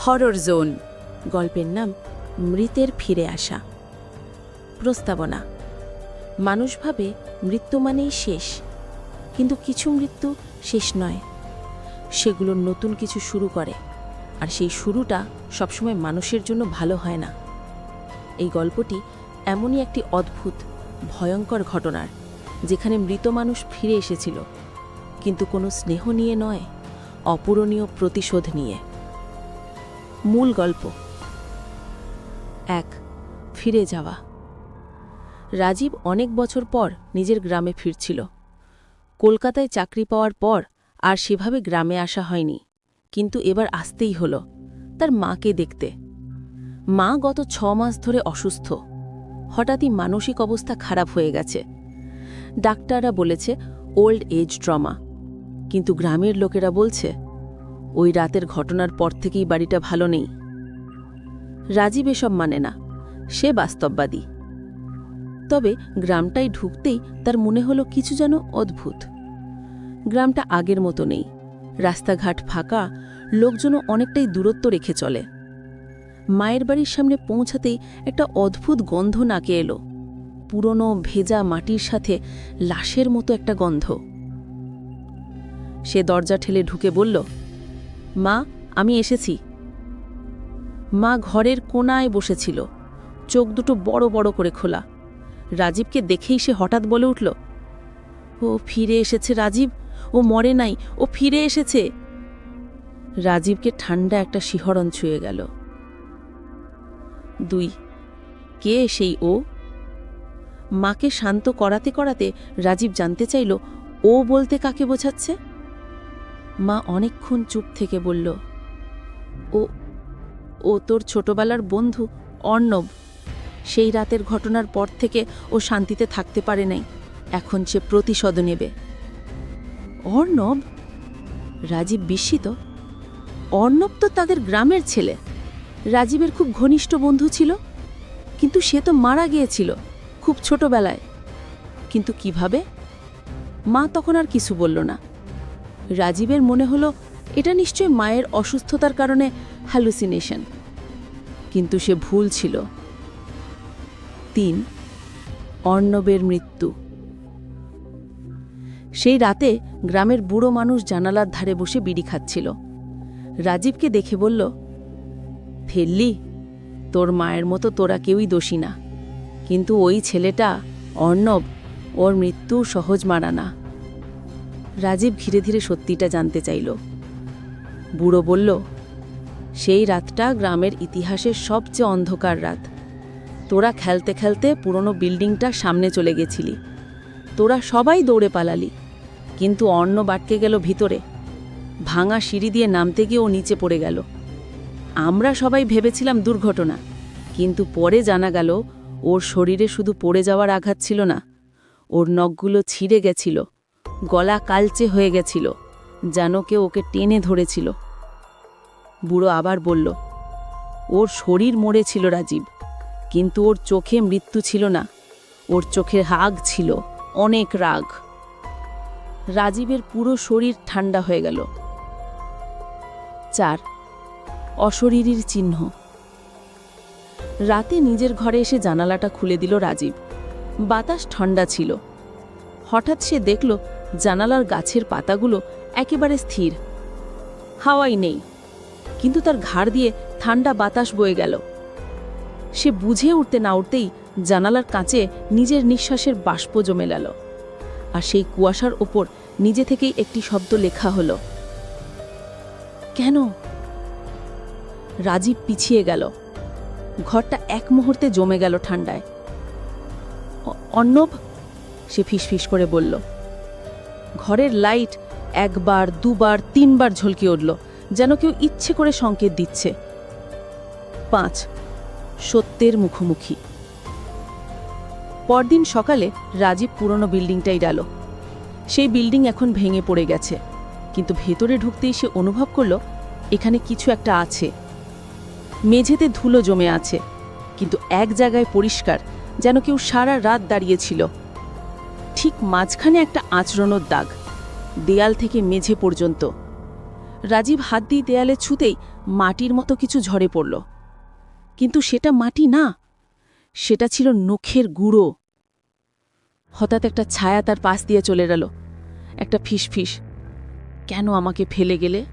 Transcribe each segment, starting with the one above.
Horror zone গল্পের নাম মৃতের ফিরে আসা। প্রস্তাবনা। মানুষ ভাবে মৃত্যু মানেই শেষ, কিন্তু কিছু মৃত্যু শেষ নয়। সেগুলো নতুন কিছু শুরু করে, আর সেই শুরুটা সবসময় মানুষের জন্য ভালো হয় না। এই গল্পটি এমনই একটি অদ্ভুত, ভয়ঙ্কর ঘটনার, যেখানে মৃত মানুষ ফিরে এসেছিল, কিন্তু কোনো স্নেহ নিয়ে নয়, অপূরণীয় প্রতিশোধ নিয়ে। মূল গল্প। এক, ফিরে যাওয়া। রাজীব অনেক বছর পর নিজের গ্রামে ফিরছিল। কলকাতায় চাকরি পাওয়ার পর আর সেভাবে গ্রামে আসা হয়নি। কিন্তু এবার আসতেই হলো, তার মাকে দেখতে। মা গত ছ মাস ধরে অসুস্থ। হঠাৎই মানসিক অবস্থা খারাপ হয়ে গেছে। ডাক্তাররা বলেছে, ওল্ড এজ ট্রমা কিন্তু গ্রামের লোকেরা বলছে ওই রাতের ঘটনার পর থেকেই বাড়িটা ভালো নেই। রাজীব এসব মানে না। সে বাস্তববাদী। তবে গ্রামটায় ঢুকতেই তার মনে হলো কিছু যেন অদ্ভুত। গ্রামটা আগের মতো নেই। রাস্তাঘাট ফাঁকা, লোকজনও অনেকটাই দূরত্ব রেখে চলে। মায়ের বাড়ির সামনে পৌঁছাতেই একটা অদ্ভুত গন্ধ নাকে এলো। পুরনো ভেজা মাটির সাথে লাশের মতো একটা গন্ধ। সে দরজা ঠেলে ঢুকে বলল মা, আমি এসেছি। মা ঘরের কোনায় বসেছিল। চোখ দুটো বড় বড় করে খোলা। রাজীবকে দেখেই সে হঠাৎ বলে উঠল, ও ফিরে এসেছে রাজীব? ও মরে নাই, ও ফিরে এসেছে? রাজীবকে ঠান্ডা একটা শিহরণ ছুঁয়ে গেল। দুই, কে সেই ও? মাকে শান্ত করাতে করাতে রাজীব জানতে চাইল, ও বলতে কাকে বোঝাচ্ছে? মা অনেকক্ষণ চুপ থেকে বলল, ও ও তোর ছোটবেলার বন্ধু অর্ণব। সেই রাতের ঘটনার পর থেকে ও শান্তিতে থাকতে পারে নাই। এখন সে প্রতিশোধ নেবে। অর্ণব? রাজীব বিস্মিত। অর্ণব তো তাদের গ্রামের ছেলে। রাজীবের খুব ঘনিষ্ঠ বন্ধু ছিল, কিন্তু সে তো মারা গিয়েছিল, খুব ছোটবেলায়। কিন্তু কীভাবে? মা তখন আর কিছু বলল না। রাজীবের মনে হলো এটা নিশ্চয় মায়ের অসুস্থতার কারণে হ্যালুসিনেশন কিন্তু সে ভুল ছিল। তিন, অর্ণবের মৃত্যু। সেই রাতে গ্রামের বুড়ো মানুষ জানালার ধারে বসে বিড়ি খাচ্ছিল। রাজীবকে দেখে বলল, ফেললি, তোর মায়ের মতো তোরা কেউই দোষী না। কিন্তু ওই ছেলেটা, অর্ণব, ওর মৃত্যু সহজ মারা না। রাজীব ধীরে ধীরে সত্যিটা জানতে চাইল। বুড়ো বলল, সেই রাতটা গ্রামের ইতিহাসের সবচেয়ে অন্ধকার রাত। তোরা খেলতে খেলতে পুরনো বিল্ডিংটা সামনে চলে গেছিলি। তোরা সবাই দৌড়ে পালালি, কিন্তু অন্ন বাটকে গেল ভিতরে। ভাঙা সিঁড়ি দিয়ে নামতে গিয়ে ও নিচে পড়ে গেল। আমরা সবাই ভেবেছিলাম দুর্ঘটনা, কিন্তু পরে জানা গেল, ওর শরীরে শুধু পড়ে যাওয়ার আঘাত ছিল না, ওর নখগুলো ছিঁড়ে গেছিল। গলা কালচে হয়ে গেছিল, যেন কেউ ওকে টেনে ধরেছিল। বুড়ো আবার বলল, ওর শরীর মরেছিল রাজীব, কিন্তু ওর চোখে মৃত্যু ছিল না, ওর চোখে রাগ ছিল, অনেক রাগ। রাজীবের পুরো শরীর ঠান্ডা হয়ে গেল। চার, অশরীরীর চিহ্ন। রাতে নিজের ঘরে এসে জানালাটা খুলে দিল রাজীব। বাতাস ঠান্ডা ছিল। হঠাৎ সে দেখল জানালার গাছের পাতাগুলো একেবারে স্থির। হাওয়াই নেই, কিন্তু তার ঘাড় দিয়ে ঠান্ডা বাতাস বয়ে গেল। সে বুঝে উঠতে না উঠতেই জানালার কাঁচে নিজের নিঃশ্বাসের বাষ্প জমে গেল, আর সেই কুয়াশার ওপর নিজে থেকেই একটি শব্দ লেখা হলো। কেন? রাজীব পিছিয়ে গেল। ঘরটা এক মুহূর্তে জমে গেল ঠান্ডায়। অ- অর্ণব? সে ফিসফিস করে বলল। ঘরের লাইট একবার, দুবার, তিনবার ঝলকে উঠল, যেন কেউ ইচ্ছে করে সংকেত দিচ্ছে। পাঁচ, সত্যের মুখোমুখি। পরদিন সকালে রাজীব পুরনো বিল্ডিংটাই ডাল। সেই বিল্ডিং এখন ভেঙে পড়ে গেছে, কিন্তু ভেতরে ঢুকতেই সে অনুভব করল, এখানে কিছু একটা আছে। মেঝেতে ধুলো জমে আছে, কিন্তু এক জায়গায় পরিষ্কার, যেন কেউ সারা রাত দাঁড়িয়েছিল ঠিক মাঝখানে একটা আচরণের দাগ, দেয়াল থেকে মেঝে পর্যন্ত। রাজীব হাত দিয়ে দেয়ালে ছুতেই মাটির মতো কিছু ঝরে পড়ল। কিন্তু সেটা মাটি না, সেটা ছিল নখের গুঁড়ো। হঠাৎ একটা ছায়া তার পাশ দিয়ে চলে গেল, একটা ফিসফিস। কেন আমাকে ফেলে গেলে?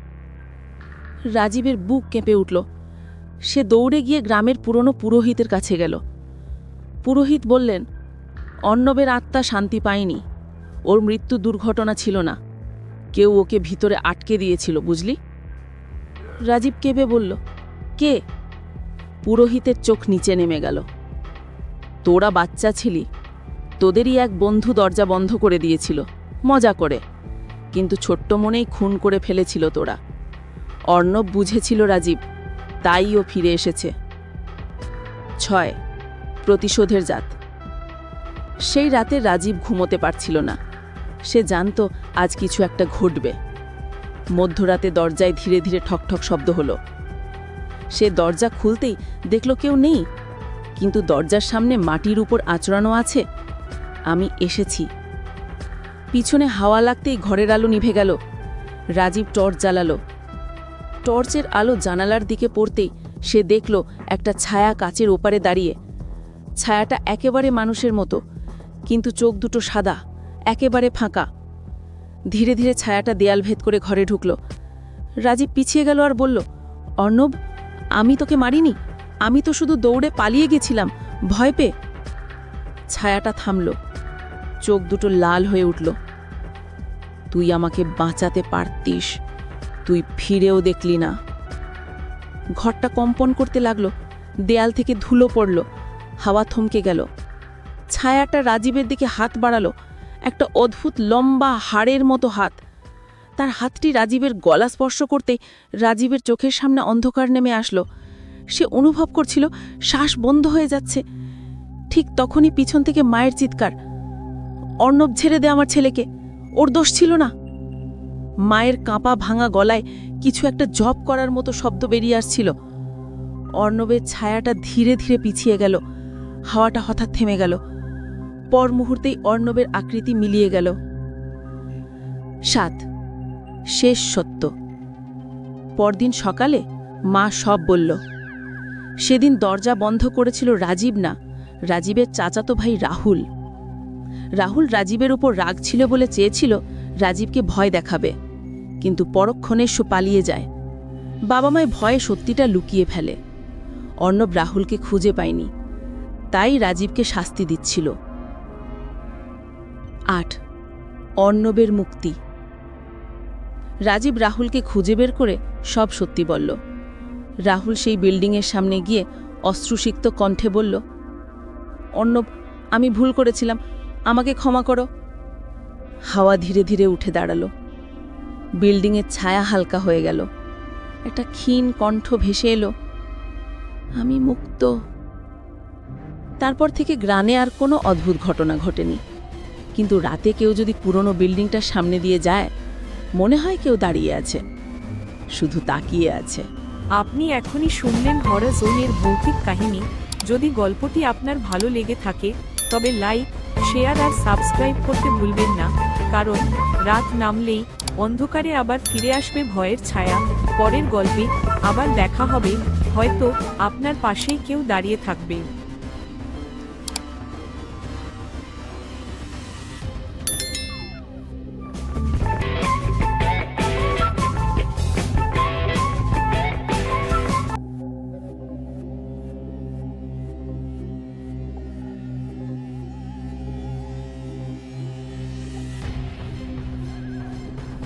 রাজীবের বুক কেঁপে উঠল। সে দৌড়ে গিয়ে গ্রামের পুরনো পুরোহিতের কাছে গেল। পুরোহিত বললেন অর্ণবের আত্মা শান্তি পায়নি। ওর মৃত্যু দুর্ঘটনা ছিল না। কেউ ওকে ভিতরে আটকে দিয়েছিল, বুঝলি? রাজীব কেঁপে বলল, কে? পুরোহিতের চোখ নিচে নেমে গেল। তোরা বাচ্চা ছিলি। তোদেরই এক বন্ধু দরজা বন্ধ করে দিয়েছিল। মজা করে। কিন্তু ছোট্ট মনেই খুন করে ফেলেছিল তোরা। অর্ণব বুঝেছিল রাজীব, তাই ও ফিরে এসেছে। ছয়, প্রতিশোধের জাত। সেই রাতে রাজীব ঘুমোতে পারছিল না। সে জানত আজ কিছু একটা ঘটবে। মধ্যরাতে দরজায় ধীরে ধীরে ঠকঠক শব্দ হলো। সে দরজা খুলতেই দেখল কেউ নেই, কিন্তু দরজার সামনে মাটির উপর আঁচড়ানো আছে। আমি এসেছি। পিছনে হাওয়া লাগতেই ঘরের আলো নিভে গেল। রাজীব টর্চ জ্বালালো। টর্চের আলো জানালার দিকে পড়তেই সে দেখল একটা ছায়া কাচের ওপারে দাঁড়িয়ে। ছায়াটা একেবারে মানুষের মতো। কিন্তু চোখ দুটো সাদা, একেবারে ফাঁকা। ধীরে ধীরে ছায়াটা দেয়াল ভেদ করে ঘরে ঢুকল। রাজীব পিছিয়ে গেল আর বলল, অর্ণব, আমি তোকে মারিনি। আমি তো শুধু দৌড়ে পালিয়ে গেছিলাম। ভয় পেয়ে? ছায়াটা থামল। চোখ দুটো লাল হয়ে উঠল। তুই আমাকে বাঁচাতে পারতিস। তুই ফিরেও দেখলি না। ঘরটা কম্পন করতে লাগল। দেয়াল থেকে ধুলো পড়ল। হাওয়া থমকে গেল। ছায়াটা রাজীবের দিকে হাত বাড়ালো, একটা অদ্ভুত লম্বা হাড়ের মতো হাত। তার হাতটি রাজীবের গলা স্পর্শ করতে রাজীবের চোখের সামনে অন্ধকার নেমে আসলো। সে অনুভব করছিল, শ্বাস বন্ধ হয়ে যাচ্ছে। ঠিক তখনই পিছন থেকে মায়ের চিৎকার, অর্ণব ছেড়ে দে আমার ছেলেকে, ওর দোষ ছিল না? মায়ের কাঁপা ভাঙা গলায় কিছু একটা জব করার মতো শব্দ বেরিয়ে আসছিল। অর্ণবের ছায়াটা ধীরে ধীরে পিছিয়ে গেল, হাওয়াটা হঠাৎ থেমে গেল। পর মুহূর্তেই অর্ণবের আকৃতি মিলিয়ে গেল। সাত। শেষ সত্য। পরদিন সকালে মা সব বলল, সেদিন দরজা বন্ধ করেছিল রাজীব না, রাজীবের চাচাতো ভাই রাহুল। রাহুল রাজীবের উপর রাগ ছিল বলে চেয়েছিল রাজীবকে ভয় দেখাবে, কিন্তু পরক্ষণে সে পালিয়ে যায়। বাবা মায় ভয়ে সত্যিটা লুকিয়ে ফেলে। অর্ণব রাহুলকে খুঁজে পায়নি, তাই রাজীবকে শাস্তি দিচ্ছিল। আট। অর্ণবের মুক্তি। রাজীব রাহুলকে খুঁজে বের করে সব সত্যি বলল। রাহুল সেই বিল্ডিংয়ের সামনে গিয়ে অশ্রুসিক্ত কণ্ঠে বলল, অর্ণব, আমি ভুল করেছিলাম। আমাকে ক্ষমা করো। হাওয়া ধীরে ধীরে উঠে দাঁড়াল। বিল্ডিংয়ের ছায়া হালকা হয়ে গেল। একটা ক্ষীণ কণ্ঠ ভেসে এলো, আমি মুক্ত। তারপর থেকে গ্রানে আর কোনো অদ্ভুত ঘটনা ঘটেনি। কিন্তু রাতে কেউ যদি পুরনো বিল্ডিংটার সামনে দিয়ে যায়, মনে হয় কেউ দাঁড়িয়ে আছে। শুধু তাকিয়ে আছে। আপনি এখনই শুনলেন হরর জোনের ভৌতিক কাহিনী। যদি গল্পটি আপনার ভালো লেগে থাকে, তবে লাইক, শেয়ার আর সাবস্ক্রাইব করতে ভুলবেন না। কারণ রাত নামলেই অন্ধকারে আবার ফিরে আসবে ভয়ের ছায়া। পরের গল্পে আবার দেখা হবে। হয়তো আপনার পাশেই কেউ দাঁড়িয়ে থাকবে।